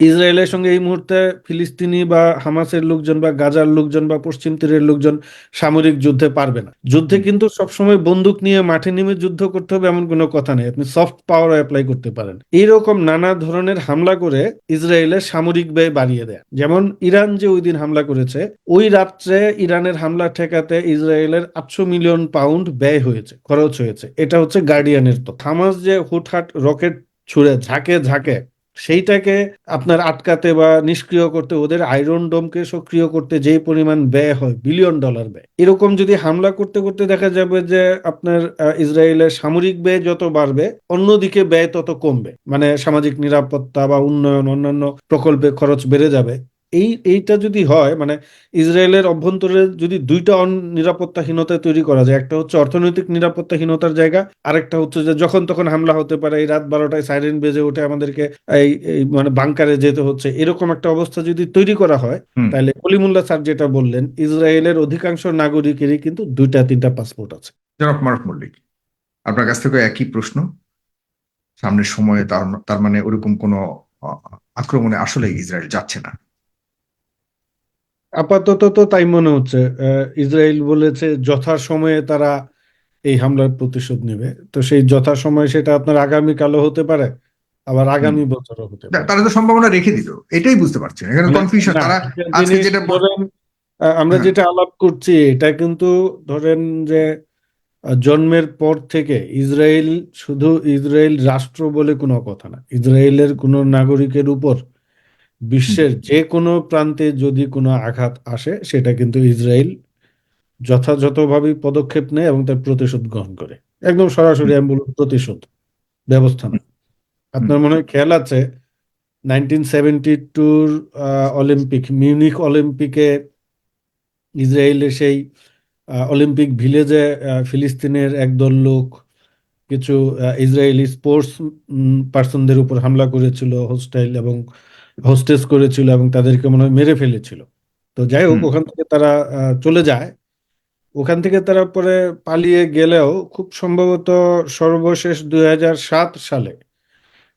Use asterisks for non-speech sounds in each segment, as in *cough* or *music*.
ইসরায়েলের সঙ্গে এই মুহূর্তে ফিলিস্তিনি বা হামাসের লোকজন বা গাজার লোকজন বা পশ্চিম তীরের লোকজন সামরিক যুদ্ধে পারবে না। যুদ্ধে কিন্তু সবসময় বন্দুক নিয়ে মাঠে নেমে যুদ্ধ করতে হবে এমন কোনো কথা নেই। আপনি সফট পাওয়ার অ্যাপ্লাই করতে পারেন। এইরকম নানা ধরনের হামলা করে ইসরায়েলের সামরিক ব্যয় বাড়িয়ে দেয়। যেমন ইরান যে ওই দিন হামলা করেছে, ওই রাত্রে ইরানের হামলা ঠেকাতে ইসরায়েলের আটশো মিলিয়ন পাউন্ড ব্যয় হয়েছে, খরচ হয়েছে। এটা হচ্ছে গার্ডিয়ানের তো হামাস যে হুটহাট রকেট ছুড়ে ঝাঁকে ঝাঁকে সেইটাকে আপনার আটকাতে বা নিষ্ক্রিয় করতে, ওদের আয়রন ডোমকে সক্রিয় করতে যে পরিমাণ ব্যয় হয়, বিলিয়ন ডলার ব্যয়। এরকম যদি হামলা করতে করতে দেখা যাবে যে আপনার ইসরায়েলের সামরিক ব্যয় যত বাড়বে, অন্যদিকে ব্যয় তত কমবে। মানে সামাজিক নিরাপত্তা বা উন্নয়ন, অন্যান্য প্রকল্পে খরচ বেড়ে যাবে। এই এইটা যদি হয় মানে ইসরায়েলের অভ্যন্তরে যদি দুইটা নিরাপত্তাহীনতা তৈরি করা যায় একটা হচ্ছে অর্থনৈতিক নিরাপত্তাহীনতার জায়গা আরেকটা হচ্ছে যে যখন তখন হামলা হতে পারে এই রাত বারোটায় সাইরেন বেজে ওঠে আমাদেরকে এই মানে বাংকারে যেতে হচ্ছে এরকম একটা অবস্থা যদি তৈরি করা হয় তাহলে কলিমুল্লাহ স্যার যেটা বললেন ইসরায়েলের অধিকাংশ নাগরিকেরই কিন্তু দুইটা তিনটা পাসপোর্ট আছে। জনাব মারুফ মল্লিক আপনার কাছ থেকে একই প্রশ্ন। সামনের সময়ে তার তার মানে ওরকম কোনো আক্রমণে আসলে ইসরায়েল যাচ্ছে না। আপাতত তো তাই মনে হচ্ছে ইসরায়েল বলেছে যথাসময়ে তারা এই হামলার প্রতিশোধ নেবে। তো সেই যথাসময়ে সেটা আপনার আগামীকালও হতে পারে আবার আগামী বছরও হতে পারে। তারা তো সম্ভাবনা রেখে দিল এটাই বুঝতে পারছি এখানে কনফিউশন তারা আজকে যেটা বলেন আমরা হ্যাঁ। যেটা আলাপ করছি এটা কিন্তু ধরেন যে জন্মের পর থেকে ইসরায়েল শুধু ইসরায়েল রাষ্ট্র বলে কোনো কথা না ইসরায়েলের কোনো নাগরিকের উপর বিশ্বের যে কোনো প্রান্তে যদি কোনো আঘাত আসে সেটা কিন্তু ইসরায়েল যথাযথভাবে পদক্ষেপ নেয় এবং তার প্রতিশোধ গ্রহণ করে। একদম সরাসরি আমি বলব প্রতিশোধ ব্যবস্থা না আপনার মনে হয় খেয়াল আছে নাইনটিন সেভেন্টি টুর অলিম্পিক মিউনিক অলিম্পিকে ইসরায়েলের সেই অলিম্পিক ভিলেজে ফিলিস্তিনের একদল লোক কিছু ইসরায়েলি স্পোর্টস পার্সনদের উপর হামলা করেছিল হোস্টাইল এবং হোস্টেস করেছিল এবং তাদেরকে মনে হয় মেরে ফেলেছিল। তো যাই হোক ওখান থেকে তারা চলে যায়। ওখান থেকে তারা পরে পালিয়ে গেলেও খুব সম্ভবত সর্বশেষ দুই সালে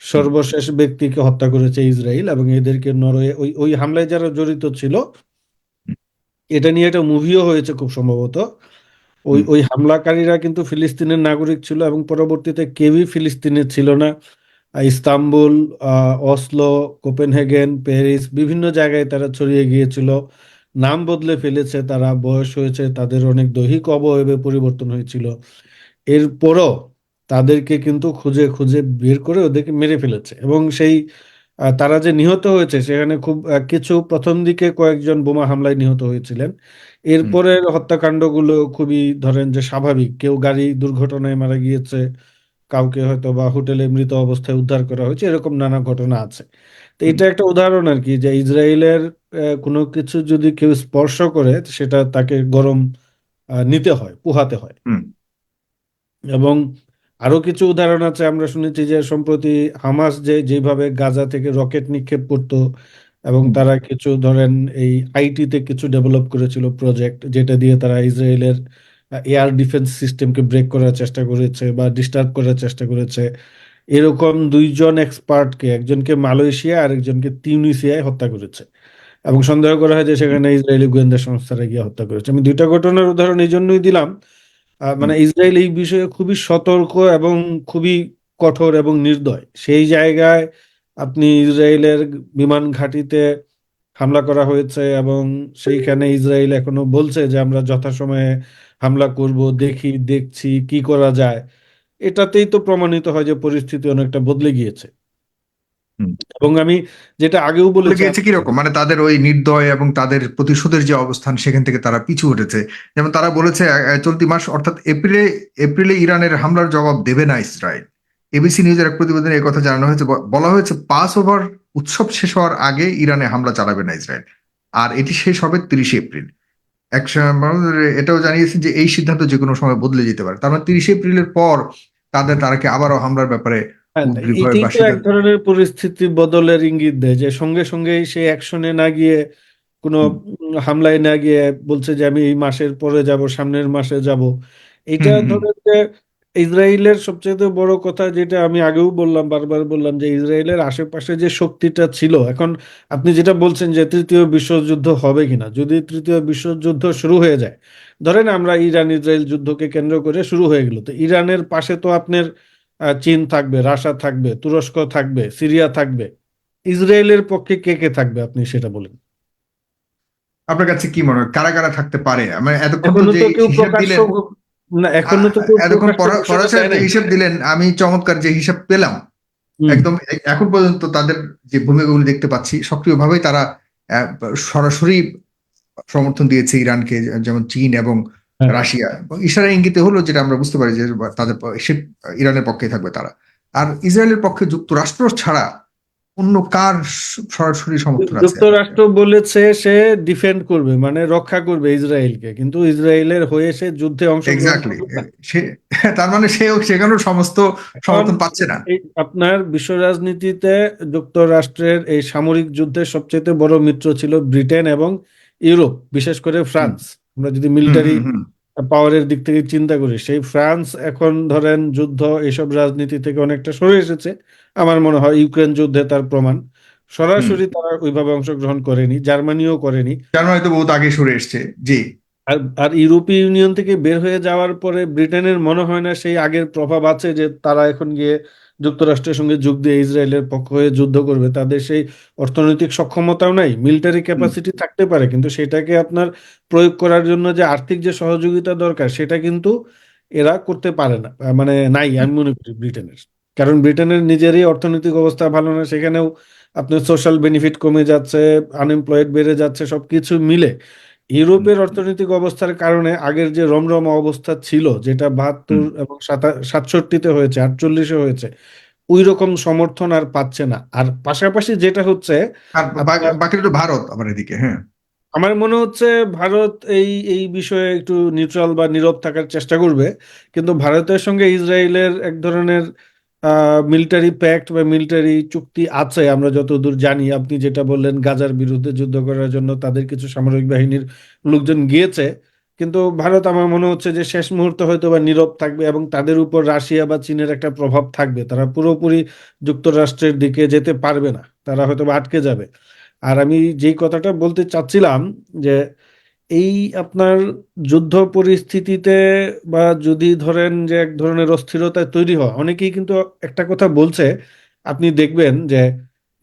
সর্বশেষ ব্যক্তিকে হত্যা করেছে ইসরায়েল এবং এদেরকে নরওয়ে ওই ওই হামলায় যারা জড়িত ছিল এটা নিয়ে একটা মুভিও হয়েছে খুব সম্ভবত। ওই ওই হামলাকারীরা কিন্তু ফিলিস্তিনের নাগরিক ছিল এবং পরবর্তীতে কেউই ফিলিস্তিনের ছিল না। ইস্তাম্বুল অসলো কোপেনহেগেন, প্যারিস বিভিন্ন জায়গায় তারা ছড়িয়ে গিয়েছিল। নাম বদলে ফেলেছে, তারা বয়স হয়েছে, তাদের অনেক দৈহিক অবয়বে পরিবর্তন হয়েছিল। এরপরও তাদেরকে কিন্তু খুঁজে খুঁজে বের করে ওদেরকে মেরে ফেলেছে এবং সেই তারা যে নিহত হয়েছে, সেখানে খুব কিছু প্রথম দিকে কয়েকজন বোমা হামলায় নিহত হয়েছিলেন। এরপরের হত্যাকাণ্ডগুলো খুবই ধরেন যে স্বাভাবিক। কেউ গাড়ি দুর্ঘটনায় মারা গিয়েছে কাউকে হয়তো বা হোটেলে মৃত অবস্থায় উদ্ধার করা হয়েছে এরকম নানা ঘটনা আছে। তো এটা একটা উদাহরণ আর কি যে ইসরায়েলের কোনো কিছু যদি কেউ স্পর্শ করে সেটা তাকে গরম নিতে হয় পোহাতে হয়। এবং আরও কিছু উদাহরণ আছে আমরা শুনেছি যে সম্প্রতি হামাস যে যেভাবে গাজা থেকে রকেট নিক্ষেপ করত এবং তারা কিছু ধরেন এই আইটিতে কিছু ডেভেলপ করেছিল প্রজেক্ট যেটা দিয়ে তারা ইসরায়েলের এয়ার ডিফেন্স সিস্টেমকে ব্রেক করার চেষ্টা করেছে বা ডিস্টার্ব করার চেষ্টা করেছে। এরকম দুইজন এক্সপার্টকে একজনকে মালয়েশিয়া আর একজনকে তিউনিসিয়ায় হত্যা করেছে। এবং সন্দেহ করা হয় যে সেখানে ইসরায়েলি গোয়েন্দা সংস্থারা গিয়ে হত্যা করেছে। আমি দুইটা ঘটনার উদাহরণ এই জন্যই দিলাম। মানে ইসরায়েল এই বিষয়ে খুবই সতর্ক এবং খুবই কঠোর এবং নির্দয়। সেই জায়গায় আপনি ইসরায়েলের বিমান ঘাঁটিতে হামলা করা হয়েছে এবং সেইখানে ইসরায়েল এখনও বলছে যে আমরা যথাসময়ে হামলা করব দেখি দেখছি কি করা যায়। এটাতেই তো প্রমাণিত হয় যে পরিস্থিতি অনেকটা বদলে গিয়েছে। হুম। এবং আমি যেটা আগেও বলে গিয়েছে কীরকম? মানে তাদের ওই নির্দয় এবং তাদের প্রতিশোধের যে অবস্থান সেখান থেকে তারা পিছু উঠেছে যেমন তারা বলেছে চলতি মাস অর্থাৎ এপ্রিলে এপ্রিলে ইরানের হামলার জবাব দেবে না ইসরায়েল। এবিসি নিউজের এক প্রতিবেদনে এই কথা জানানো হয়েছে। বলা হয়েছে পাস ওভার উৎসব শেষ হওয়ার আগে ইরানে হামলা চালাবে না ইসরায়েল। আর এটি শেষ হবে তিরিশে এপ্রিল। এক এটাও জানিয়েছেন যে এই সিদ্ধান্ত যে কোনো সময় বদলে যেতে পারে। তার মানে তিরিশে এপ্রিলের পর তাদের তারাকে আবারও হামলার ব্যাপারে হ্যাঁ, এক ধরনের পরিস্থিতি বদলের ইঙ্গিত দেয় যে সঙ্গে সঙ্গে সে অ্যাকশনে না গিয়ে কোনো হামলায় না গিয়ে বলছে যে আমি এই মাসের পরে যাব সামনের মাসে যাব। এটা। ধরেন যে ইসরায়েলের সবচেয়ে বড় কথা যেটা আমি আগেও বললাম বারবার বললাম যে ইসরায়েলের আশেপাশে যে শক্তিটা ছিল এখন আপনি যেটা বলছেন যে তৃতীয় বিশ্বযুদ্ধ হবে কিনা যদি তৃতীয় বিশ্বযুদ্ধ শুরু হয়ে যায় ধরেন আমরা ইরান ইসরায়েল যুদ্ধকে কেন্দ্র করে শুরু হয়ে গেল তো ইরানের পাশে তো আপনার আহ, চীন থাকবে রাশিয়া থাকবে তুরস্ক থাকবে সিরিয়া থাকবে ইসরায়েলের পক্ষে কে কে থাকবে আপনি সেটা বলেন। আপনার কাছে কি মনে হয় কারা কারা থাকতে পারে? মানে এতক্ষণ যে তো কেউ হিসাব দিলেন না এখনও তো এতক্ষণ প্রকাশ্য পড়া- ঘোষণা ফরাসের দেয় একটা নাই। হিসাব দিলেন আমি চমৎকার যে হিসাব পেলাম একদম এখন পর্যন্ত তাদের যে ভূমিকাগুলো দেখতে পাচ্ছি সক্রিয়ভাবেই তারা সরাসরি সমর্থন দিয়েছে ইরানকে যেমন চীন এবং হ্যাঁ। রাশিয়া ইশারা ইঙ্গিতে হলো যেটা আমরা বুঝতে পারি যে তাদের ইরানের পক্ষে থাকবে তারা আর ইসরায়েলের পক্ষে যুক্তরাষ্ট্র ছাড়া অন্য কার সরাসরি সমর্থন আছে? যুক্তরাষ্ট্র বলেছে সে ডিফেন্ড করবে মানে রক্ষা করবে ইসরায়েলকে কিন্তু ইসরায়েলের হয়ে সে যুদ্ধে অংশগ্রহণ এক্স্যাক্টলি সে তার মানে সেও সেখানেও সমস্ত সমর্থন পাচ্ছে না। আপনার বিশ্ব রাজনীতিতে যুক্তরাষ্ট্রের এই সামরিক যুদ্ধের সবচেয়ে বড় মিত্র ছিল ব্রিটেন এবং ইউরোপ বিশেষ করে ফ্রান্স। আমরা যদি মিলিটারি। পাওয়ারের দিক থেকে চিন্তা করি। সেই ফ্রান্স এখন ধরেন যুদ্ধ এসব রাজনীতি থেকে অনেকটা সরে এসেছে। আমার মনে হয় ইউক্রেন যুদ্ধে তার প্রমাণ। সরাসরি তারা ওইভাবে অংশগ্রহণ করেনি জার্মানিও করেনি। জার্মানি তো বহুত আগে সরে এসছে জি। আর আর ইউরোপীয় ইউনিয়ন থেকে বের হয়ে যাওয়ার পরে ব্রিটেনের মনে হয় না সেই আগের প্রভাব আছে যে তারা এখন গিয়ে যুক্তরাষ্ট্রের সঙ্গে যোগ দিয়ে ইসরায়েলের পক্ষ হয়ে যুদ্ধ করবে, তাদের সেই অর্থনৈতিক সক্ষমতাও নাই মিলিটারি ক্যাপাসিটি থাকতে পারে, কিন্তু সেটাকে আপনার প্রয়োগ করার জন্য যে আর্থিক যে সহযোগিতা দরকার, সেটা কিন্তু এরা করতে পারে না মানে নাই, আমি মনে করি ব্রিটেনের। কারণ ব্রিটেনের নিজেরই অর্থনৈতিক অবস্থা ভালো না, সেখানেও আপনার সোশ্যাল বেনিফিট কমে যাচ্ছে আনএমপ্লয়েড বেড়ে যাচ্ছে সব কিছু মিলে ইউরোপের অর্থনৈতিক অবস্থার কারণে আগের যে রমরমা অবস্থা ছিল যেটা বাহাত্তর এবং সাতষট্টিতে হয়েছে আটচল্লিশে হয়েছে ওই রকম সমর্থন আর পাচ্ছে না। আর পাশাপাশি যেটা হচ্ছে বাকিটা ভারত আমার এদিকে হ্যাঁ। আমার মনে হচ্ছে ভারত এই এই বিষয়ে একটু নিউট্রাল বা নীরব থাকার চেষ্টা করবে কিন্তু ভারতের সঙ্গে ইসরায়েলের এক ধরনের মিলিটারি প্যাক্ট বা মিলিটারি চুক্তি আছে, আমরা যতদূর জানি, আপনি যেটা বললেন গাজার বিরুদ্ধে যুদ্ধ করার জন্য তাদের কিছু সামরিক বাহিনীর লোকজন গিয়েছে, কিন্তু ভারত আমার মনে হচ্ছে যে শেষ মুহূর্তে হয়তো বা নীরব থাকবে এবং তাদের উপর রাশিয়া বা চীনের একটা প্রভাব থাকবে। তারা পুরোপুরি যুক্তরাষ্ট্রের দিকে যেতে পারবে না, তারা হয়তো বা আটকে যাবে। আর আমি যেই কথাটা বলতে চাচ্ছিলাম যে এই আপনার যুদ্ধ পরিস্থিতিতে বা যদি ধরেন যে এক ধরনের অস্থিরতা তৈরি হয় অনেকেই কিন্তু একটা কথা বলছে আপনি দেখবেন যে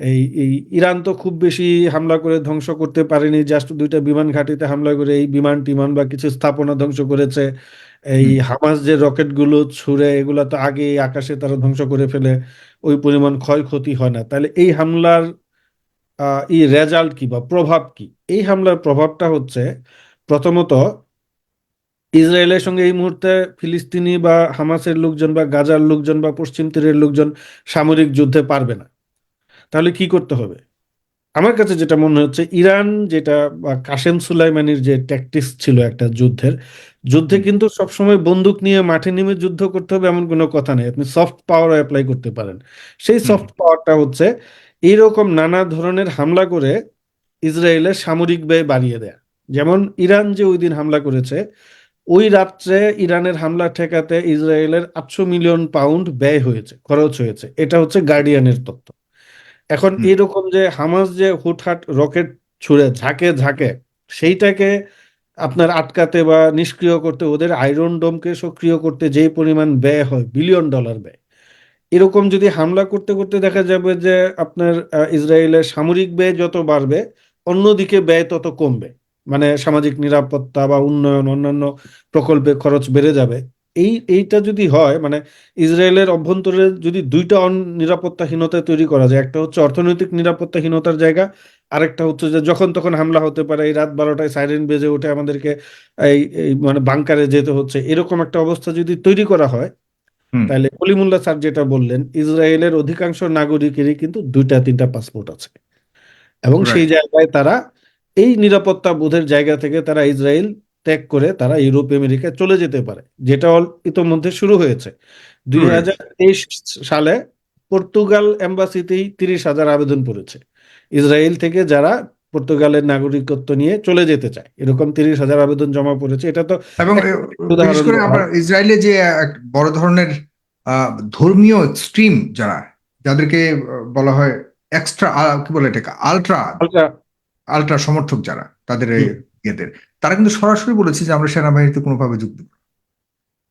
এই এই ইরান তো খুব বেশি হামলা করে ধ্বংস করতে পারেনি জাস্ট দুইটা বিমান ঘাঁটিতে হামলা করে এই বিমান টিমান বা কিছু স্থাপনা ধ্বংস করেছে এই হুম। হামাস যে রকেটগুলো ছুড়ে এগুলা তো আগে আকাশে তারা ধ্বংস করে ফেলে ওই পরিমাণ ক্ষয়ক্ষতি হয় না তাহলে এই হামলার এই রেজাল্ট কি বা প্রভাব কি? এই হামলার প্রভাবটা হচ্ছে প্রথমত ইসরায়েলের সঙ্গে এই মুহূর্তে ফিলিস্তিনি বা হামাসের লোকজন বা গাজার লোকজন বা পশ্চিম তীরের লোকজন সামরিক যুদ্ধে পারবে না। তাহলে কি করতে হবে? আমার কাছে যেটা মনে হচ্ছে ইরান যেটা বা কাশেম সুলাইমানির যে ট্যাকটিক্স ছিল একটা যুদ্ধের যুদ্ধে কিন্তু সবসময় বন্দুক নিয়ে মাঠে নেমে যুদ্ধ করতে হবে এমন কোনো কথা নেই। আপনি সফট পাওয়ার অ্যাপ্লাই করতে পারেন। সেই সফট পাওয়ারটা হচ্ছে এইরকম নানা ধরনের হামলা করে ইসরায়েলের সামরিক ব্যয় বাড়িয়ে দেয়া। যেমন ইরান যে ওই দিন হামলা করেছে ওই রাত্রে ইরানের হামলা ঠেকাতে ইসরায়েলের আটশো মিলিয়ন পাউন্ড ব্যয় হয়েছে খরচ হয়েছে। এটা হচ্ছে গার্ডিয়ানের তথ্য এখন এরকম যে হামাস যে হুটহাট রকেট ছুড়ে ঝাঁকে ঝাঁকে সেইটাকে আপনার আটকাতে বা নিষ্ক্রিয় করতে ওদের আয়রন ডোমকে সক্রিয় করতে যে পরিমাণ ব্যয় হয় বিলিয়ন ডলার ব্যয়। এরকম যদি হামলা করতে করতে দেখা যাবে যে আপনার ইসরায়েলের সামরিক ব্যয় যত বাড়বে, অন্যদিকে ব্যয় তত কমবে মানে সামাজিক নিরাপত্তা বা উন্নয়ন, অন্যান্য প্রকল্পে খরচ বেড়ে যাবে এই, এইটা যদি হয় মানে ইসরায়েলের অভ্যন্তরে যদি দুইটা নিরাপত্তাহীনতা তৈরি করা যায়, একটা হচ্ছে অর্থনৈতিক নিরাপত্তাহীনতার জায়গা, আরেকটা হচ্ছে যে যখন তখন হামলা হতে পারে, এই রাত বারোটায় সাইরেন বেজে ওঠে আমাদেরকে এই মানে বাংকারে যেতে হচ্ছে এরকম একটা অবস্থা যদি তৈরি করা হয়। তাহলে কলিমুল্লাহ স্যার যেটা বললেন ইসরায়েলের অধিকাংশ নাগরিকেরই কিন্তু দুইটা তিনটা পাসপোর্ট আছে। এবং সেই জায়গায় তারা এই নিরাপত্তা বোধের জায়গা থেকে তারা ইসরায়েল ত্যাগ করে তারা ইউরোপ আমেরিকায় চলে যেতে পারে যেটা ইতোমধ্যে শুরু হয়েছে। দুই হাজার তেইশ সালে পর্তুগাল এম্বাসিতেই তিরিশ হাজার আবেদন পড়েছে ইসরায়েল থেকে যারা পর্তুগালের নাগরিকত্ব নিয়ে চলে যেতে চায়। এরকম তিরিশ হাজার আবেদন জমা পড়েছে। এটা তো এবং বিশেষ করে ইসরায়েলে যে এক বড় ধরনের আহ, ধর্মীয় স্ট্রিম যারা যাদেরকে বলা হয় এক্সট্রা কি বলে এটাকে? আলট্রা আলট্রা আলট্রা সমর্থক যারা তাদের। ইয়েদের। তারা কিন্তু সরাসরি বলেছে যে আমরা সেনাবাহিনীতে কোনোভাবে যুদ্ধ করব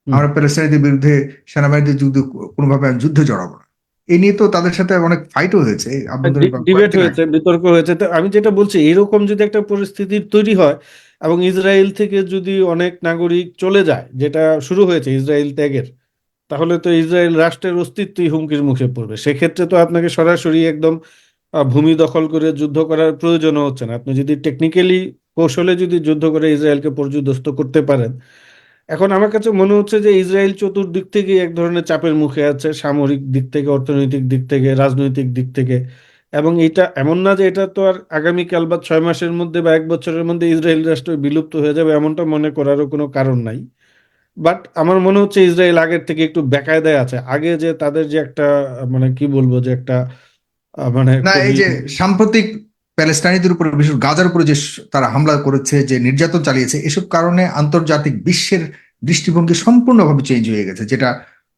আমরা প্যালেস্টাইনদের বিরুদ্ধে সেনাবাহিনীতে যুদ্ধ কোনোভাবে যুদ্ধে জড়াবো না। এই নিয়ে তো তাদের সাথে অনেক ফাইটও হয়েছে ডিবেট হয়েছে বিতর্ক হয়েছে। তো আমি যেটা বলছি এরকম যদি একটা পরিস্থিতি তৈরি হয় এবং ইসরায়েল থেকে যদি অনেক নাগরিক চলে যায় যেটা শুরু হয়েছে ইসরায়েল ত্যাগের তাহলে তো ইসরায়েল রাষ্ট্রের অস্তিত্বই হুমকির মুখে পড়বে। সেক্ষেত্রে তো আপনাকে সরাসরি একদম ভূমি দখল করে যুদ্ধ করার প্রয়োজনও হচ্ছে না। আপনি যদি টেকনিক্যালি কৌশলে যদি যুদ্ধ করে ইসরায়েলকে পর্যুদস্ত করতে পারেন এখন আমার কাছে মনে হচ্ছে যে ইসরায়েল চতুর্দিক থেকে এক ধরনের চাপের মুখে আছে সামরিক দিক থেকে অর্থনৈতিক দিক থেকে রাজনৈতিক দিক থেকে। এবং এটা এমন না যে এটা তো আর আগামীকাল বা ছয় মাসের মধ্যে বা এক বছরের মধ্যে ইসরায়েল রাষ্ট্র বিলুপ্ত হয়ে যাবে এমনটা মনে করারও কোনো কারণ নাই। বাট আমার মনে হচ্ছে ইসরায়েল আগের থেকে একটু বেকায়দায় আছে। আগে যে তাদের যে একটা মানে কি বলব যে একটা মানে না এই যে সাম্প্রতিক প্যালেস্টাইনিদের উপরে বিশেষ গাজার উপরে যে তারা হামলা করেছে যে নির্যাতন চালিয়েছে এসব কারণে আন্তর্জাতিক বিশ্বের দৃষ্টিভঙ্গি সম্পূর্ণভাবে চেঞ্জ হয়ে গেছে যেটা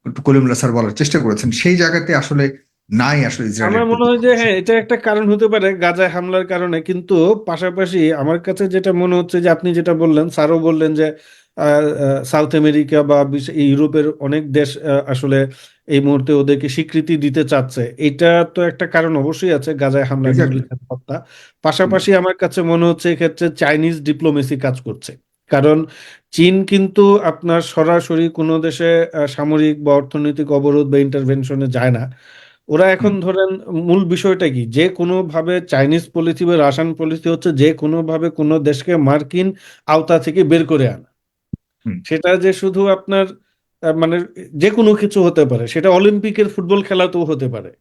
একটু কলিমুল্লাহ স্যার বলার চেষ্টা করেছেন। সেই জায়গাতে আসলে নাই আসলে আমার মনে হয় যে হ্যাঁ এটা একটা কারণ হতে পারে গাজায় হামলার কারণে কিন্তু পাশাপাশি আমার কাছে যেটা মনে হচ্ছে যে আপনি যেটা বললেন স্যারও বললেন যে সাউথ আমেরিকা বা ইউরোপের অনেক দেশ আসলে এই মুহূর্তে ওদেরকে স্বীকৃতি দিতে চাচ্ছে। এটা তো একটা কারণ অবশ্যই আছে গাজায় হামলা হত্যা। পাশাপাশি আমার কাছে মনে হচ্ছে এক্ষেত্রে চাইনিজ ডিপ্লোমেসি কাজ করছে। কারণ চীন কিন্তু আপনার সরাসরি কোনো দেশে সামরিক বা অর্থনৈতিক অবরোধ বা ইন্টারভেনশনে যায় না। ওরা এখন ধরেন মূল বিষয়টা কি? যে কোনো ভাবে চাইনিজ পলিসি বা রাশিয়ান পলিসি হচ্ছে যে কোনো ভাবে কোনো দেশকে মার্কিন আওতা থেকে বের করে আনা। সেটা যে শুধু আপনার মানে যে কোনো কিছু হতে পারে সেটা অলিম্পিকের ফুটবল খেলাতেও হতে পারে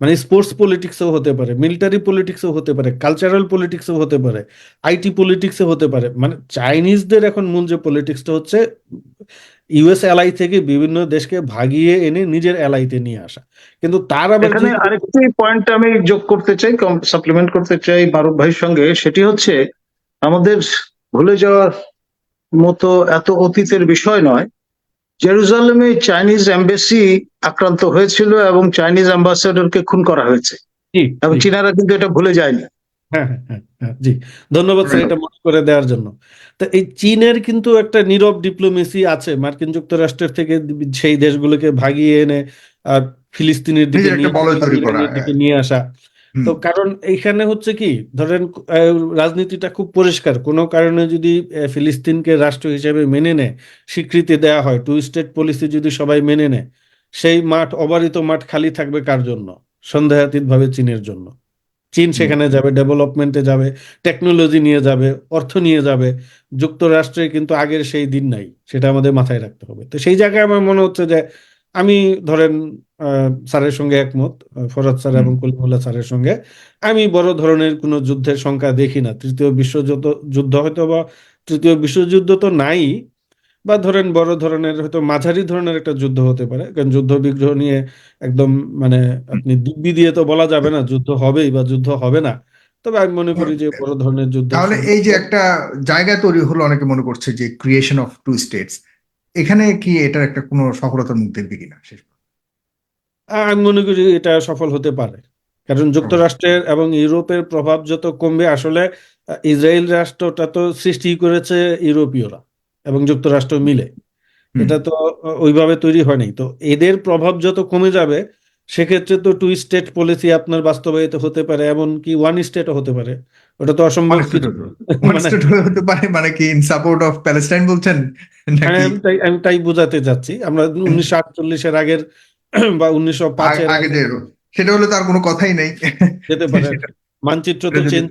মানে স্পোর্টস পলিটিক্সও হতে পারে মিলিটারি পলিটিক্সও হতে পারে কালচারাল পলিটিক্সও হতে পারে আইটি পলিটিক্সও হতে পারে মানে চাইনিজদের এখন মূল যে পলিটিক্সটা হচ্ছে ইউএস এলআই থেকে বিভিন্ন দেশকে ভাগিয়ে এনে নিজের এলআইতে নিয়ে আসা। কিন্তু তার এখানে আরেকটি পয়েন্ট আমি যোগ করতে চাই সাপ্লিমেন্ট করতে চাই মারুফ ভাইয়ের সঙ্গে সেটি হচ্ছে আমাদের ভুলে যাওয়ার মতো এত অতীতের বিষয় নয়। জেরুজালেমে চাইনিজ এম্বাসি আক্রান্ত হয়েছিল এবং চাইনিজ অ্যাম্বাসেডরকে খুন করা হয়েছে। এবং চীনারা কিন্তু এটা ভুলে যায়নি। হ্যাঁ হ্যাঁ হ্যাঁ, হ্যাঁ, জি। ধন্যবাদ স্যার এটা মনে করে দেওয়ার জন্য। তো এই চীনের কিন্তু একটা নীরব ডিপ্লোমেসি আছে। মার্কিন যুক্তরাষ্ট্রের থেকে সেই দেশগুলোকে ভাগিয়ে এনে আর ফিলিস্তিনের দিকে নিয়ে আসা। তো কারণ এইখানে হচ্ছে কি ধরেন রাজনীতিটা খুব পরিষ্কার। কোনো কারণে যদি ফিলিস্তিনকে রাষ্ট্র হিসেবে মেনে নেয় স্বীকৃতি দেওয়া হয় টু স্টেট পলিসি যদি সবাই মেনে নেয় সেই মাঠ অবারিত মাঠ খালি থাকবে কার জন্য? সন্দেহাতীত ভাবে চীনের জন্য। চীন সেখানে যাবে ডেভেলপমেন্টে যাবে টেকনোলজি নিয়ে যাবে অর্থ নিয়ে যাবে। যুক্তরাষ্ট্রে কিন্তু আগের সেই দিন নাই সেটা আমাদের মাথায় রাখতে হবে। তো সেই জায়গায় আমার মনে হচ্ছে যে আমি ধরেন স্যারের সঙ্গে একমত ফরাদ স্যার এবং কলিমুল্লাহ স্যারের সঙ্গে। আমি বড় ধরনের কোনো যুদ্ধের সংখ্যা দেখি না। তৃতীয় বিশ্বযুদ্ধ যুদ্ধ হয়তো বা তৃতীয় বিশ্বযুদ্ধ তো নাই বা ধরেন বড় ধরনের হয়তো মাঝারি ধরনের একটা যুদ্ধ হতে পারে। কারণ যুদ্ধ বিগ্রহ নিয়ে একদম মানে আপনি দিব্যি দিয়ে তো বলা যাবে না যুদ্ধ হবেই বা যুদ্ধ হবে না। তবে আমি মনে করি যে বড় ধরনের যুদ্ধ তাহলে এই যে একটা জায়গা তৈরি হলো অনেকে মনে করছে যে ক্রিয়েশন অফ টু স্টেটস এখানে কি এটার একটা কোনো সফলতার মুখ দেখবে কিনা? শেষ আমি মনে করি এটা সফল হতে পারে। কারণ যুক্তরাষ্ট্রের এবং ইউরোপের প্রভাব যত কমবে আসলে ইসরায়েল রাষ্ট্রটা তো সৃষ্টি করেছে ইউরোপীয়রা এবং যুক্তরাষ্ট্র মিলে। এটা তো ওইভাবে তৈরি হয়নি। তো এদের প্রভাব যত কমে যাবে সেক্ষেত্রে তো টু স্টেট পলিসি আপনার বাস্তবায়িত হতে পারে এমনকি ওয়ান স্টেটও হতে পারে। ওটা তো অসম্ভব হতে পারে। মানে- কি ইন সাপোর্ট অফ প্যালেস্টাইন বলছেন? আমি তাই আমি তাই বোঝাতে যাচ্ছি আমরা উনিশশো আটচল্লিশের আগের *clears throat* বা উনিশশো পাঁচের আগে সেটা হলে তার কোনো কথাই নেই। যেতে পারে। *laughs* মানচিত্র তো চেঞ্জ